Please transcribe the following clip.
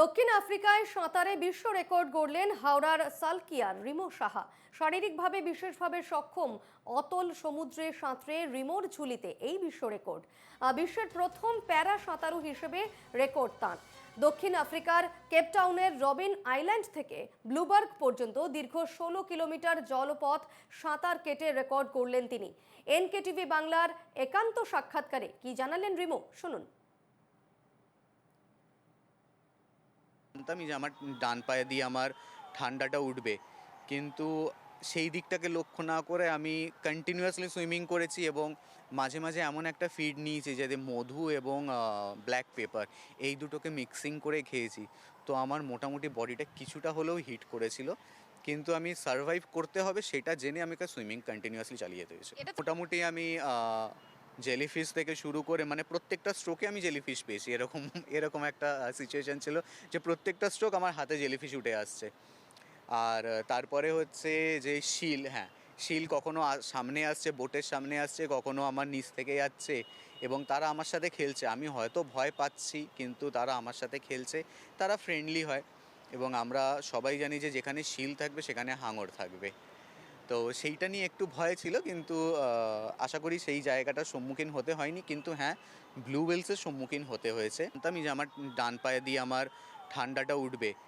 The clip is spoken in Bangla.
দক্ষিণ আফ্রিকায় সাঁতারে বিশ্ব রেকর্ড গড়লেন হাওড়ার সালকিয়ার রিমো সাহা। শারীরিকভাবে বিশেষভাবে সক্ষম অতল সমুদ্রে সাঁতরে রিমোর ঝুলিতে এই বিশ্ব রেকর্ড। বিশ্বের প্রথম প্যারা সাঁতারু হিসেবে রেকর্ড তাঁর দক্ষিণ আফ্রিকার কেপটাউনের রবিন আইল্যান্ড থেকে ব্লুবার্গ পর্যন্ত দীর্ঘ ষোলো কিলোমিটার জলপথ সাঁতার কেটে রেকর্ড করলেন তিনি। এনকেটিভি বাংলার একান্ত সাক্ষাৎকারে কি জানালেন রিমো? শুনুন। জানতামই যে আমার ডান পায়ে দিয়ে আমার ঠান্ডাটা উঠবে। কিন্তু সেই দিকটাকে লক্ষ্য না করে আমি কন্টিনিউয়াসলি সুইমিং করেছি এবং মাঝে মাঝে এমন একটা ফিড নিয়েছি যাতে মধু এবং ব্ল্যাক পেপার এই দুটোকে মিক্সিং করে খেয়েছি। তো আমার মোটামুটি বডিটা কিছুটা হলেও হিট করেছিল। কিন্তু আমি সার্ভাইভ করতে হবে সেটা জেনে আমি সুইমিং কন্টিনিউয়াসলি চালিয়ে দিয়েছি। মোটামুটি আমি জেলিফিশ থেকে শুরু করে মানে প্রত্যেকটা স্ট্রোকে আমি জেলিফিশ পেয়েছি। এরকম এরকম একটা সিচুয়েশন ছিল যে প্রত্যেকটা স্ট্রোক আমার হাতে জেলিফিশ উঠে আসছে। আর তারপরে হচ্ছে যে শিল হ্যাঁ শিল কখনো সামনে আসছে, বোটের সামনে আসছে, কখনো আমার নিচ থেকে যাচ্ছে এবং তারা আমার সাথে খেলছে। আমি হয়তো ভয় পাচ্ছি, কিন্তু তারা আমার সাথে খেলছে। তারা ফ্রেন্ডলি হয় এবং আমরা সবাই জানি যে যেখানে শিল থাকবে, সেখানে হাঙর থাকবে। তো সেইটা নিয়ে একটু ভয় ছিল, কিন্তু আশা করি সেই জায়গাটার সম্মুখীন হতে হয়নি। কিন্তু হ্যাঁ ব্লু ওয়েলসের সম্মুখীন হতে হয়েছে। আমি যে আমার ডান পায়ে দিয়ে আমার ঠান্ডাটা উঠবে।